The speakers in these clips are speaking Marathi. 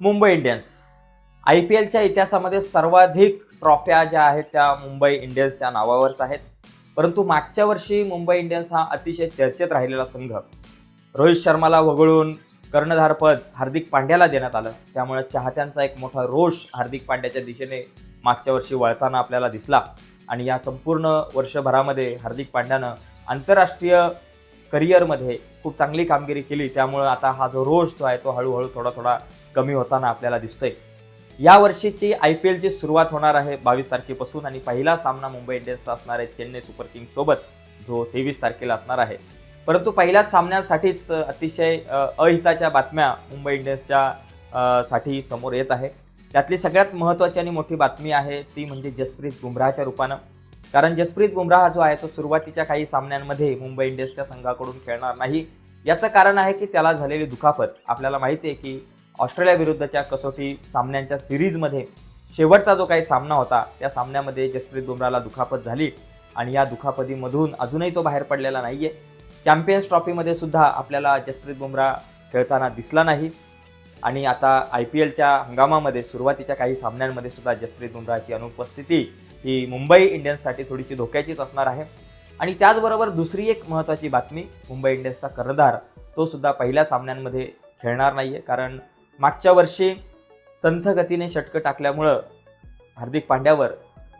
मुंबई इंडियन्स. आय पी एलच्या इतिहासामध्ये सर्वाधिक ट्रॉफ्या ज्या आहेत त्या मुंबई इंडियन्सच्या नावावरच आहेत. परंतु मागच्या वर्षी मुंबई इंडियन्स हा अतिशय चर्चेत राहिलेला संघ. रोहित शर्माला वगळून कर्णधारपद हार्दिक पांड्याला देण्यात आलं. त्यामुळे चाहत्यांचा एक मोठा रोष हार्दिक पांड्याच्या दिशेने मागच्या वर्षी वळताना आपल्याला दिसला. आणि या संपूर्ण वर्षभरामध्ये हार्दिक पांड्यानं आंतरराष्ट्रीय करिअरमध्ये खूप चांगली कामगिरी केली त्यामुळं आता हा जो रोष जो आहे तो हळूहळू थोडा थोडा कमी होताना आपल्याला दिसतोय. या वर्षीची आय पी एलची सुरुवात होणार आहे बावीस तारखेपासून आणि पहिला सामना मुंबई इंडियन्सचा असणार आहे चेन्नई सुपर किंग्ससोबत जो तेवीस तारखेला असणार आहे. परंतु पहिल्या सामन्यासाठीच अतिशय अहिताच्या बातम्या मुंबई इंडियन्सच्या साठी समोर येत आहे. त्यातली सगळ्यात महत्त्वाची आणि मोठी बातमी आहे ती म्हणजे जसप्रीत बुमराहच्या रूपानं. कारण जसप्रीत बुमराह जो आहे तो सुरुवातीच्या काही सामन्यांमध्ये मुंबई इंडियन्सच्या संघाकडून खेळणार नाही. याचं कारण आहे की त्याला झालेली दुखापत. आपल्याला माहिती आहे की ऑस्ट्रेलियाविरुद्धच्या कसोटी सामन्यांच्या सिरीजमध्ये शेवटचा जो काही सामना होता त्या सामन्यामध्ये जसप्रीत बुमराहला दुखापत झाली आणि या दुखापतीमधून अजूनही तो बाहेर पडलेला नाही आहे चॅम्पियन्स ट्रॉफीमध्ये सुद्धा आपल्याला जसप्रीत बुमराह खेळताना दिसला नाही. आणि आता आय पी एलच्या हंगामामध्ये सुरुवातीच्या काही सामन्यांमध्ये सुद्धा जसप्रीत बुमराहची अनुपस्थिती ही मुंबई इंडियन्ससाठी थोडीशी धोक्याचीच असणार आहे. आणि त्याचबरोबर दुसरी एक महत्त्वाची बातमी मुंबई इंडियन्सचा कर्णधार तो सुद्धा पहिल्या सामन्यांमध्ये खेळणार नाही आहे कारण मागच्या वर्षी संथ गतीने षटकं टाकल्यामुळं हार्दिक पांड्यावर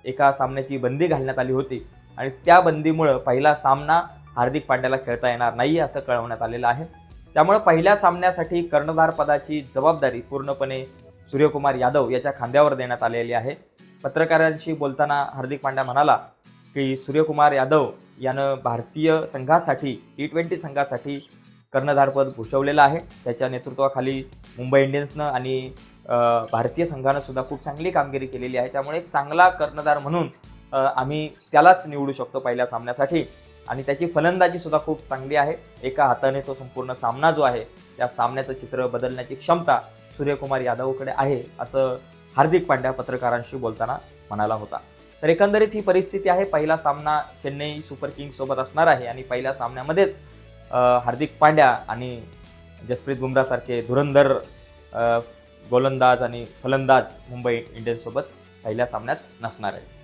एका सामन्याची बंदी घालण्यात आली होती. आणि त्या बंदीमुळं पहिला सामना हार्दिक पांड्याला खेळता येणार नाही असं कळवण्यात आलेलं आहे. त्यामुळं पहिल्या सामन्यासाठी कर्णधार पदाची जबाबदारी पूर्णपणे सूर्यकुमार यादव याच्या खांद्यावर देण्यात आलेली आहे. पत्रकारांशी बोलताना हार्दिक पांड्या म्हणाला की सूर्यकुमार यादव यानं भारतीय संघासाठी टी ट्वेंटी संघासाठी कर्णधारपद भूषवलेलं आहे. त्याच्या नेतृत्वाखाली मुंबई इंडियन्सनं आणि भारतीय संघानं सुद्धा खूप चांगली कामगिरी केलेली आहे. त्यामुळे चांगला कर्णधार म्हणून आम्ही त्यालाच निवडू शकतो पहिल्या सामन्यासाठी. आणि त्याची फलंदाजी सुद्धा खूप चांगली आहे. एका हाताने तो संपूर्ण सामना जो आहे त्या सामन्याचं चित्र बदलण्याची क्षमता सूर्यकुमार यादवकडे आहे असं हार्दिक पांड्या पत्रकारांशी बोलताना म्हणाला होता. तर एकंदरीत ही परिस्थिती आहे पहिला सामना चेन्नई सुपर किंग्ससोबत असणार आहे आणि पहिल्या सामन्यामध्येच हार्दिक पांड्या आणि जसप्रीत बुमरासारखे धुरंधर गोलंदाज आणि फलंदाज मुंबई इंडियन्ससोबत पहिल्या सामन्यात नसणार आहे